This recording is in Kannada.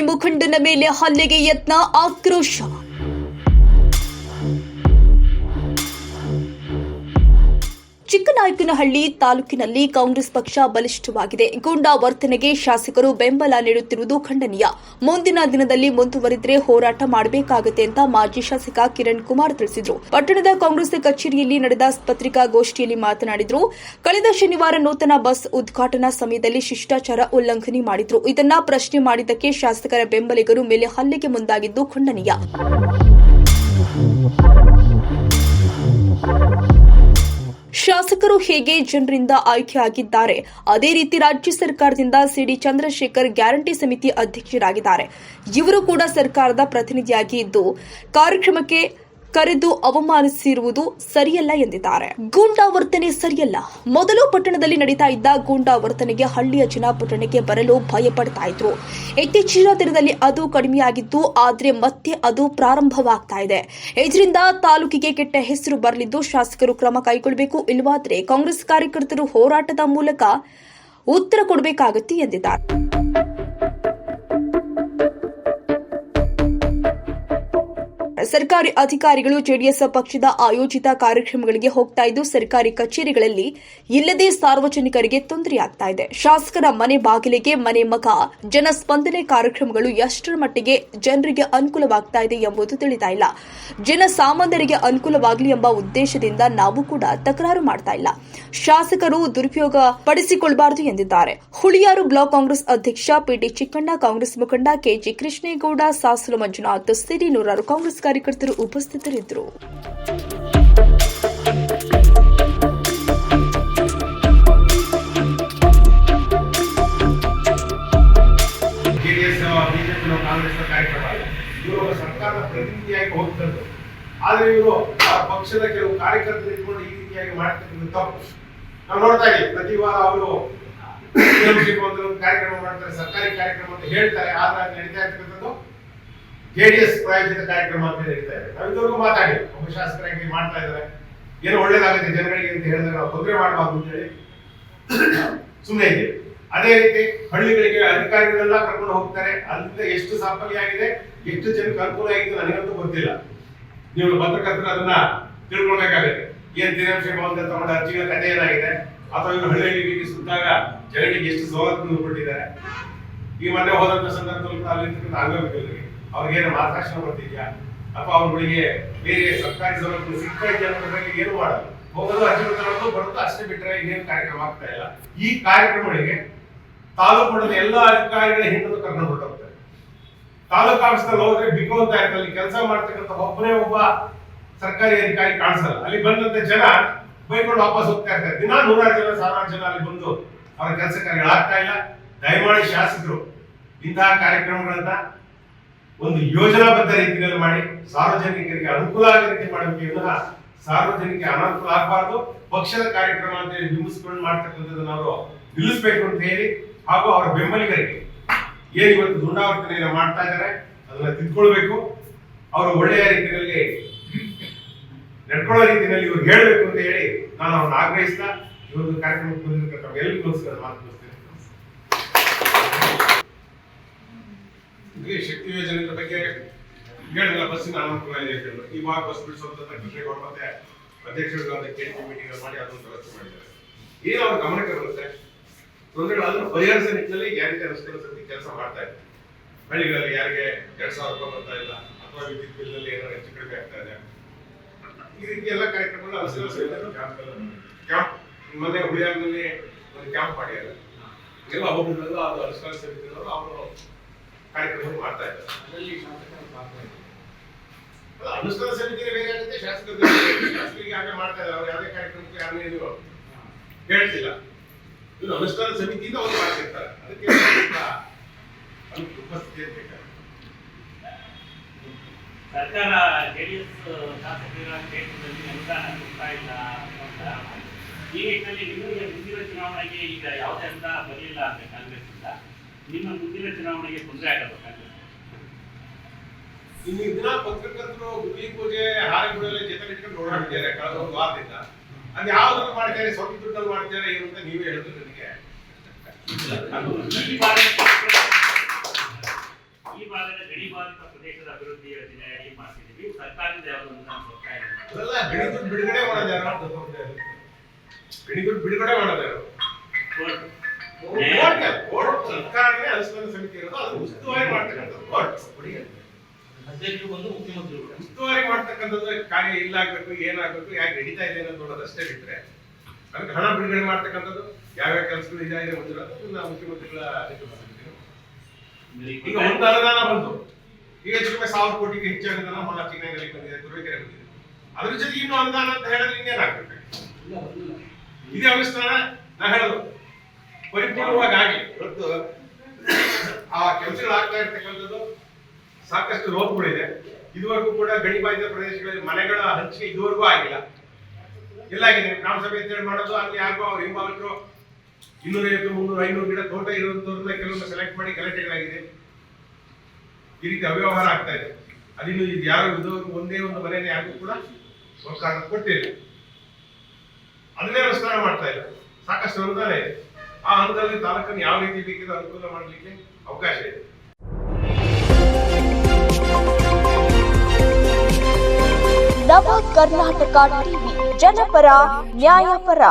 ಮುಖಂಡನ ಮೇಲೆ ಹಲ್ಲೆಗೆ ಯತ್ನ ಆಕ್ರೋಶ. ಚಿಕ್ಕನಾಯಕನಹಳ್ಳಿ ತಾಲೂಕಿನಲ್ಲಿ ಕಾಂಗ್ರೆಸ್ ಪಕ್ಷ ಬಲಿಷ್ಠವಾಗಿದೆ. ಗೂಂಡಾ ವರ್ತನೆಗೆ ಶಾಸಕರು ಬೆಂಬಲ ನೀಡುತ್ತಿರುವುದು ಖಂಡನೀಯ. ಮುಂದಿನ ದಿನದಲ್ಲಿ ಮುಂದುವರಿದರೆ ಹೋರಾಟ ಮಾಡಬೇಕಾಗುತ್ತೆ ಅಂತ ಮಾಜಿ ಶಾಸಕ ಕಿರಣ್ ಕುಮಾರ್ ತಿಳಿಸಿದರು. ಪಟ್ಟಣದ ಕಾಂಗ್ರೆಸ್ ಕಚೇರಿಯಲ್ಲಿ ನಡೆದ ಪತ್ರಿಕಾಗೋಷ್ಠಿಯಲ್ಲಿ ಮಾತನಾಡಿದರು. ಕಳೆದ ಶನಿವಾರ ನೂತನ ಬಸ್ ಉದ್ಘಾಟನಾ ಸಮಯದಲ್ಲಿ ಶಿಷ್ಟಾಚಾರ ಉಲ್ಲಂಘನೆ ಮಾಡಿದ್ರು. ಇದನ್ನ ಪ್ರಶ್ನೆ ಮಾಡಿದ್ದಕ್ಕೆ ಶಾಸಕರ ಬೆಂಬಲಿಗರು ಮೇಲೆ ಹಲ್ಲೆಗೆ ಮುಂದಾಗಿದ್ದು ಖಂಡನೀಯ. ಶಾಸಕರು ಹೇಗೆ ಜನರಿಂದ ಆಯ್ಕೆಯಾಗಿದ್ದಾರೆ ಅದೇ ರೀತಿ ರಾಜ್ಯ ಸರ್ಕಾರದಿಂದ ಸಿಡಿ ಚಂದ್ರಶೇಖರ್ ಗ್ಯಾರಂಟಿ ಸಮಿತಿ ಅಧ್ಯಕ್ಷರಾಗಿದ್ದಾರೆ. ಇವರು ಕೂಡ ಸರ್ಕಾರದ ಪ್ರತಿನಿಧಿಯಾಗಿ ಇದ್ದು, ಕಾರ್ಯಕ್ರಮಕ್ಕೆ ಕರೆದು ಅವಮಾನಿಸಿರುವುದು ಸರಿಯಲ್ಲ ಎಂದಿದ್ದಾರೆ. ಗೂಂಡಾ ವರ್ತನೆ ಸರಿಯಲ್ಲ. ಮೊದಲು ಪಟ್ಟಣದಲ್ಲಿ ನಡೀತಾ ಇದ್ದ ಗೂಂಡಾ ವರ್ತನೆಗೆ ಹಳ್ಳಿಯ ಜನ ಪಟ್ಟಣಕ್ಕೆ ಬರಲು ಭಯಪಡ್ತಾ ಇದ್ರು. ಇತ್ತೀಚಿನ ದಿನದಲ್ಲಿ ಅದು ಕಡಿಮೆಯಾಗಿದ್ದು ಆದ್ರೆ ಮತ್ತೆ ಅದು ಪ್ರಾರಂಭವಾಗ್ತಾ ಇದೆ. ಇದರಿಂದ ತಾಲೂಕಿಗೆ ಕೆಟ್ಟ ಹೆಸರು ಬರಲಿದ್ದು ಶಾಸಕರು ಕ್ರಮ ಕೈಗೊಳ್ಳಬೇಕು ಇಲ್ಲವಾದ್ರೆ ಕಾಂಗ್ರೆಸ್ ಕಾರ್ಯಕರ್ತರು ಹೋರಾಟದ ಮೂಲಕ ಉತ್ತರ ಕೊಡಬೇಕಾಗುತ್ತೆ ಎಂದಿದ್ದಾರೆ. ಸರ್ಕಾರಿ ಅಧಿಕಾರಿಗಳು ಜೆಡಿಎಸ್ ಪಕ್ಷದ ಆಯೋಜಿತ ಕಾರ್ಯಕ್ರಮಗಳಿಗೆ ಹೋಗ್ತಾ ಇದ್ದು, ಸರ್ಕಾರಿ ಕಚೇರಿಗಳಲ್ಲಿ ಇಲ್ಲದೆ ಸಾರ್ವಜನಿಕರಿಗೆ ತೊಂದರೆಯಾಗ್ತಾ ಇದೆ. ಶಾಸಕರ ಮನೆ ಬಾಗಿಲಿಗೆ ಮನೆ ಮಗ, ಜನಸ್ಪಂದನೆ ಕಾರ್ಯಕ್ರಮಗಳು ಎಷ್ಟರ ಮಟ್ಟಿಗೆ ಜನರಿಗೆ ಅನುಕೂಲವಾಗ್ತಾ ಇದೆ ಎಂಬುದು ತಿಳಿತಾ ಇಲ್ಲ. ಜನಸಾಮಾನ್ಯರಿಗೆ ಅನುಕೂಲವಾಗಲಿ ಎಂಬ ಉದ್ದೇಶದಿಂದ ನಾವು ಕೂಡ ತಕರಾರು ಮಾಡ್ತಾ ಇಲ್ಲ. ಶಾಸಕರು ದುರುಪಯೋಗ ಪಡಿಸಿಕೊಳ್ಳಬಾರದು ಎಂದಿದ್ದಾರೆ. ಹುಳಿಯಾರು ಬ್ಲಾಕ್ ಕಾಂಗ್ರೆಸ್ ಅಧ್ಯಕ್ಷ ಪಿಟಿ ಚಿಕ್ಕಣ್ಣ, ಕಾಂಗ್ರೆಸ್ ಮುಖಂಡ ಕೆಜಿ ಕೃಷ್ಣೇಗೌಡ, ಸಾಸಲು ಮಂಜುನಾಥ್ ಸಿರಿ ನೂರಾರು ಕಾಂಗ್ರೆಸ್ ಕಾರ್ಯಕರ್ತರು ಉಪಸ್ಥಿತರಿದ್ದರು. ಸರ್ಕಾರದ ಪ್ರತಿನಿಧಿಯಾಗಿ ಹೋಗ್ತದ್ದು ಆದ್ರೆ ಇವರು ಪಕ್ಷದ ಕೆಲವು ಕಾರ್ಯಕರ್ತರು ಇಟ್ಕೊಂಡು ಈ ರೀತಿಯಾಗಿ ಮಾಡ್ತಕ್ಕಂಥ ತಪ್ಪು. ನಾವು ನೋಡ್ತಾ ಇದ್ದೀವಿ ಪ್ರತಿ ವಾರ ಅವರು ಕಾರ್ಯಕ್ರಮ ಮಾಡ್ತಾರೆ, ಸರ್ಕಾರಿ ಕಾರ್ಯಕ್ರಮ ಅಂತ ಹೇಳ್ತಾರೆ. ಆದ್ರೆ ನಡೀತಾ ಇರ್ತಕ್ಕಂಥದ್ದು ಜೆಡಿಎಸ್ ಪ್ರಾಯೋಜಿತ ಕಾರ್ಯಕ್ರಮ ಅಂತ ಹೇಳ್ತಾ ಇದ್ದಾರೆ. ನಾವು ಮಾತಾಡಿ. ಒಬ್ಬ ಶಾಸಕರಾಗಿ ಮಾಡ್ತಾ ಇದ್ದಾರೆ. ಏನು ಒಳ್ಳೇದಾಗುತ್ತೆ ಜನಗಳಿಗೆ ಅಂತ ಹೇಳಿದ್ರೆ ನಾವು ತೊಂದರೆ ಮಾಡಬಾರ್ದು ಅಂತ ಹೇಳಿ ಸುಮ್ಮನೆ ಇದೆ ಅದೇ ರೀತಿ ಹಳ್ಳಿಗಳಿಗೆ ಅಧಿಕಾರಿಗಳೆಲ್ಲ ಕರ್ಕೊಂಡು ಹೋಗ್ತಾರೆ. ಅಲ್ಲಿಂದ ಎಷ್ಟು ಸಾಫಲ್ಯ ಆಗಿದೆ, ಎಷ್ಟು ಜನಕ್ಕೆ ಅನುಕೂಲ ಆಗಿದೆ ನನಗಂತೂ ಗೊತ್ತಿಲ್ಲ. ನೀವು ಪತ್ರಕರ್ತರು ಅದನ್ನ ತಿಳ್ಕೊಳ್ಬೇಕಾಗುತ್ತೆ. ಏನ್ ದಿನಾಂಶ ತಗೊಂಡ ಅರ್ಜಿಗಳ ಕಥೆ ಏನಾಗಿದೆ? ಅಥವಾ ಇವರು ಹಳ್ಳಿ ಹಳ್ಳಿಗೆ ಸುತ್ತಾಗ ಜನರಿಗೆ ಎಷ್ಟು ಸವಲತ್ತು ಕೊಟ್ಟಿದ್ದಾರೆ? ಈ ಮೊನ್ನೆ ಹೋದಂತ ಸಂದರ್ಭದಲ್ಲಿ ಅಲ್ಲಿ ಅವ್ರಿಗೇನು ಮಾರ್ಗದರ್ಶನ ಬರ್ತಿದ್ಯಾ ಅಥವಾ ಅವ್ರುಗಳಿಗೆ ಬೇರೆ ಸರ್ಕಾರಿ ಸೌಲಭ್ಯ ಸಿಗ್ತಾ ಇದೆಯಾ ಬಗ್ಗೆ ಏನು ಮಾಡಲ್ಲ. ಹೋಗೋದು ಅರ್ಜಿ ಬರೋದು ಅಷ್ಟೇ ಬಿಟ್ಟರೆ ಇನ್ನೇನು ಕಾರ್ಯಕ್ರಮ ಆಗ್ತಾ ಇಲ್ಲ. ಈ ಕಾರ್ಯಕ್ರಮಗಳಿಗೆ ತಾಲೂಕು ಮಟ್ಟದ ಎಲ್ಲ ಅಧಿಕಾರಿಗಳ ಹಿಂದೂ ಕರ್ಕೊಂಡು ಹೊರಟೋಗ್ತಾರೆ. ತಾಲೂಕು ಆಫೀಸ್ನಲ್ಲಿ ಹೋದ್ರೆ ಬಿಕೋ ಅಂತ ಇರ್ತದೆ ಅಲ್ಲಿ ಕೆಲಸ ಮಾಡ್ತಕ್ಕಂಥ ಒಬ್ಬನೇ ಒಬ್ಬ ಸರ್ಕಾರಿ ಅಧಿಕಾರಿ ಕಾಣಿಸಲ್ಲ. ಅಲ್ಲಿ ಬಂದಂತ ಜನ ಬೈಕೊಂಡು ವಾಪಸ್ ಹೋಗ್ತಾ ಇರ್ತಾರೆ. ದಿನ ನೂರಾರು ಜನ, ಸಾವಿರಾರು ಜನ ಅಲ್ಲಿ ಬಂದು ಅವರ ಕೆಲಸ ಕಾರ್ಯಗಳಾಗ್ತಾ ಇಲ್ಲ. ದಯಮಾಡಿ ಶಾಸಕರು ಇಂತಹ ಕಾರ್ಯಕ್ರಮಗಳನ್ನ ಒಂದು ಯೋಜನಾಬದ್ಧ ರೀತಿಯಲ್ಲಿ ಮಾಡಿ, ಸಾರ್ವಜನಿಕರಿಗೆ ಅನುಕೂಲ ಆಗೋ ರೀತಿ ಮಾಡಬೇಕು ವಿನಃ ಸಾರ್ವಜನಿಕ ಅನಾನುಕೂಲ ಆಗಬಾರ್ದು. ಪಕ್ಷದ ಕಾರ್ಯಕ್ರಮ ಅಂತ ಹೇಳಿ ಮಾಡ್ತಕ್ಕಂಥದ್ದನ್ನ ಅವರು ನಿಲ್ಲಿಸಬೇಕು ಅಂತ ಹೇಳಿ ಹಾಗೂ ಅವರ ಬೆಂಬಲಿಗರಿಗೆ ಏನು ಇವತ್ತು ದುಂಡಾವರ್ತನೆಯನ್ನು ಮಾಡ್ತಾ ಇದ್ದಾರೆ ಅದನ್ನ ತಿದ್ಕೊಳ್ಬೇಕು. ಅವರು ಒಳ್ಳೆಯ ರೀತಿಯಲ್ಲಿ ನಡ್ಕೊಳ್ಳೋ ರೀತಿಯಲ್ಲಿ ಇವರು ಹೇಳಬೇಕು ಅಂತ ಹೇಳಿ ನಾನು ಅವ್ರನ್ನ ಆಗ್ರಹಿಸ್ತಾ ಇವತ್ತು ಕಾರ್ಯಕ್ರಮಕ್ಕೆ ಬಂದಿರತಕ್ಕಂಥ ಎಲ್ಲರಿಗೋಸ್ಕರ ಮಾತು ಈ ಶಕ್ತಿ ಯೋಜನೆ ಬಗ್ಗೆ ಹೇಳಿಲ್ಲ ಬಸ್ಸಿನ ಅನುಕೂಲ ಇದೆ ಹೇಳಿದ್ರು. ಇವಾಗ ಬಸ್ ಬಿಡಿಸುವಂತ ಕೃಷ್ಣೇಗೌಡ ಮತ್ತೆ ಅಧ್ಯಕ್ಷರು ಕೇಳಿ ಮೀಟಿಂಗ್ ಮಾಡಿ ಅದನ್ನು ವ್ಯವಸ್ಥೆ ಮಾಡಿದ್ದಾರೆ. ಏನು ಅವ್ರ ಗಮನಕ್ಕೆ ಬರುತ್ತೆ? ತೊಂದರೆಗಳನ್ನು ಪರಿಹರಿಸೋ ನಿಟ್ಟಿನಲ್ಲಿ ಯಾರಿಗೆ ಅನುಷ್ಠಾನ ಸಮಿತಿ ಕೆಲಸ ಮಾಡ್ತಾ ಇದೆ? ಹಳ್ಳಿಗಳಲ್ಲಿ ಯಾರಿಗೆ ಎರಡ್ ಸಾವಿರ ರೂಪಾಯಿ ಬರ್ತಾ ಇಲ್ಲ, ಅಥವಾ ವಿದ್ಯುತ್ ಬಿಲ್ನಲ್ಲಿ ಏನಾದ್ರು ಹೆಚ್ಚು ಕಡಿಮೆ ಆಗ್ತಾ ಇದೆ? ಈ ರೀತಿ ಎಲ್ಲ ಕಾರ್ಯಕ್ರಮಗಳು ಅನುಸರಿಸಿದ್ದಾರೆ ಕ್ಯಾಂಪ್ ಮೊನ್ನೆ ಹುಳಿಯಾರ್ನಲ್ಲಿ ಒಂದು ಕ್ಯಾಂಪ್ ಮಾಡಿದ್ದಾರೆ. ಎಲ್ಲ ಹೋಗ್ಬಿಟ್ಟು ಅದು ಅವರು ಕಾರ್ಯಕ್ರಮ ಮಾಡ್ತಾ ಇದ್ದಾರೆ. ಅದರಲ್ಲಿ ಅನುಷ್ಠಾನ ಸಮಿತಿಗೆ ಬೇರೆ ಆಗುತ್ತೆ ಶಾಸಕರು. ಶಾಸಕರಿಗೆ ಹಾಗೆ ಮಾಡ್ತಾ ಇದ್ದಾರೆ. ಅವ್ರು ಯಾವುದೇ ಕಾರ್ಯಕ್ರಮಕ್ಕೆ ಯಾರನ್ನೇ ಇದು ಹೇಳ್ತಿಲ್ಲ. ಇದು ಅನುಷ್ಠಾನ ಸಮಿತಿಯಿಂದ ಅವ್ರು ಮಾಡ್ತಿರ್ತಾರೆ ಅದಕ್ಕೆ ಉಪಸ್ಥಿತಿ ಬೇಕಾಗುತ್ತೆ ಸರ್ಕಾರ ಜೆಡಿಎಸ್ ಶಾಸಕರ ಕ್ಷೇತ್ರದಲ್ಲಿ ಅನುದಾನ ಕೊಡ್ತಾ ಇಲ್ಲ ಅಂತ ಈ ನಿಟ್ಟಿನಲ್ಲಿ ನಿಮಗೆ ಮುಂದಿನ ಚುನಾವಣೆಗೆ ಈಗ ಯಾವುದೇ ಅನುದಾನ ಬರಲಿಲ್ಲ ಅಂತ ಕಾಂಗ್ರೆಸ್ಸಿಂದ. ನಿಮ್ಮ ಮುಂದಿನ ಚುನಾವಣೆಗೆ ತೊಂದರೆ ಆಗಲ್ಲ. ಕಾಂಗ್ರೆಸ್ ಇನ್ನು ದಿನ ಪತ್ರಕರ್ತರು ಗುಡಿ ಪೂಜೆ ಹಾರಗುಡಿಯಲ್ಲಿ ಜೊತೆ ಇಟ್ಕೊಂಡು ಓಡಾಡ್ತಿದ್ದಾರೆ ಕಳೆದ ಒಂದು ವಾರದಿಂದ. ಅದು ಯಾವ್ದು ಮಾಡ್ತಾರೆ ಸ್ವಂತ ದುಡ್ಡಲ್ಲಿ ಮಾಡ್ತಾರೆ ಏನು ಅಂತ ನೀವೇ ಹೇಳಿದ್ರು ನನಗೆ. ಈ ಭಾಗದ ಗಡಿ ಬಾಧಿತ ಪ್ರದೇಶದ ಅಭಿವೃದ್ಧಿ ಯೋಜನೆ ಅಡಿ ಮಾಡ್ತಿದ್ದೀವಿ? ಸರ್ಕಾರದಿಂದ ಯಾವ್ದು ಅನುದಾನ ಬರ್ತಾ ಇಲ್ಲ. ಗಣಿ ದುಡ್ಡು ಬಿಡುಗಡೆ ಮಾಡೋದು ಗಡಿ ದುಡ್ಡು ಬಿಡುಗಡೆ ಮಾಡೋದು ಕೋರ್ಟ್. Court court. ಸರ್ಕಾರನೇ ಅನುಷ್ಠಾನ ಸಮಿತಿ ಇರೋದು ಅದು ಉಸ್ತುವಾರಿ ಮಾಡ್ತಕ್ಕಂಥದ್ದು. ಕೋರ್ಟ್ ಅಧ್ಯಕ್ಷರು ಬಂದು ಮುಖ್ಯಮಂತ್ರಿಗಳು ಉಸ್ತುವಾರಿ ಮಾಡ್ತಕ್ಕಂಥದ್ದು ಕಾರ್ಯ ಇಲ್ಲ ಏನಾಗಬೇಕು ಏನಾಗ್ಬೇಕು ಯಾಕೆ ನಡೀತಾ ಇದೆ ಅನ್ನೋದು ನೋಡೋದಷ್ಟೇ ಬಿಟ್ರೆ ಅದಕ್ಕೆ ಹಣ ಬಿಡುಗಡೆ ಮಾಡ್ತಕ್ಕಂಥದ್ದು ಯಾವ್ಯಾವ ಕೆಲಸಗಳು ಇದಾಗಿದೆ ಮುಂದಿರೋದು ಮುಖ್ಯಮಂತ್ರಿಗಳ ಈಗ ಒಂದು ಅನುದಾನ ಬಂತು. ಈಗ ಹೆಚ್ಚು ಸಾವಿರ ಕೋಟಿಗೆ ಹೆಚ್ಚು ಅನುದಾನ ಮಹಾ ಚಿನ್ನದಲ್ಲಿ ಬಂದಿದೆ ತುರುವೇಕೆರೆ ಬಂದಿದೆ. ಅದ್ರ ಜೊತೆ ಇನ್ನೂ ಅನುದಾನ ಅಂತ ಹೇಳಿದ್ರೆ ಇನ್ನೇನಾಗ್ಬೇಕು? ಇದೇ ಅನುಷ್ಠಾನ ನಾ ಹೇಳೋದು. ಪರಿಪೂರ್ಣವಾಗಿ. ಇವತ್ತು ಆ ಕೆಲಸಗಳು ಆಗ್ತಾ ಇರ್ತಕ್ಕಂಥದ್ದು ಸಾಕಷ್ಟು ರೋಗಗಳಿದೆ ಇದುವರೆಗೂ ಕೂಡ ಗಡಿ ಬಾಧಿತ ಪ್ರದೇಶಗಳಲ್ಲಿ ಮನೆಗಳ ಹಂಚಿಕೆ ಇದುವರೆಗೂ ಆಗಿಲ್ಲ. ಎಲ್ಲಾಗಿದೆ ಗ್ರಾಮ ಸಭೆ ಅಂತ ಹೇಳಿ ಮಾಡೋದು, ಅಲ್ಲಿ ಯಾರಿಗೋ ಅವ್ರ ಹಿಂಬಾಲಕರು ಇನ್ನೂರೈವತ್ತು ಮುನ್ನೂರು, ಐನೂರು ಗಿಡ ತೋಟ ಇರುವಂತವ್ರನ್ನ ಕೆಲವೊಮ್ಮೆ ಸೆಲೆಕ್ಟ್ ಮಾಡಿ ಗಲಾಟೆಗಳಾಗಿದೆ. ಈ ರೀತಿ ಅವ್ಯವಹಾರ ಆಗ್ತಾ ಇದೆ. ಅದಿನ್ನು ಇದು ಯಾರು ಇದುವರೆಗೂ ಒಂದೇ ಒಂದು ಮನೆಯನ್ನು ಯಾರಿಗೂ ಕೂಡ ಸರ್ಕಾರ ಕೊಟ್ಟಿದೆ ಅದನ್ನೇ ಅನುಷ್ಠಾನ ಮಾಡ್ತಾ ಇಲ್ಲ ಸಾಕಷ್ಟು ಅನುದಾನ ಇದೆ. ಆ ಅನುದಾನದಲ್ಲಿ ತಾಲೂಕನ್ನು ಯಾವ ರೀತಿ ಬೇಕಿದೆ ಅನುಕೂಲ ಮಾಡಲಿಕ್ಕೆ ಅವಕಾಶ ಇದೆ ನವ ಕರ್ನಾಟಕ ಟಿವಿ ಜನಪರ ನ್ಯಾಯಪರ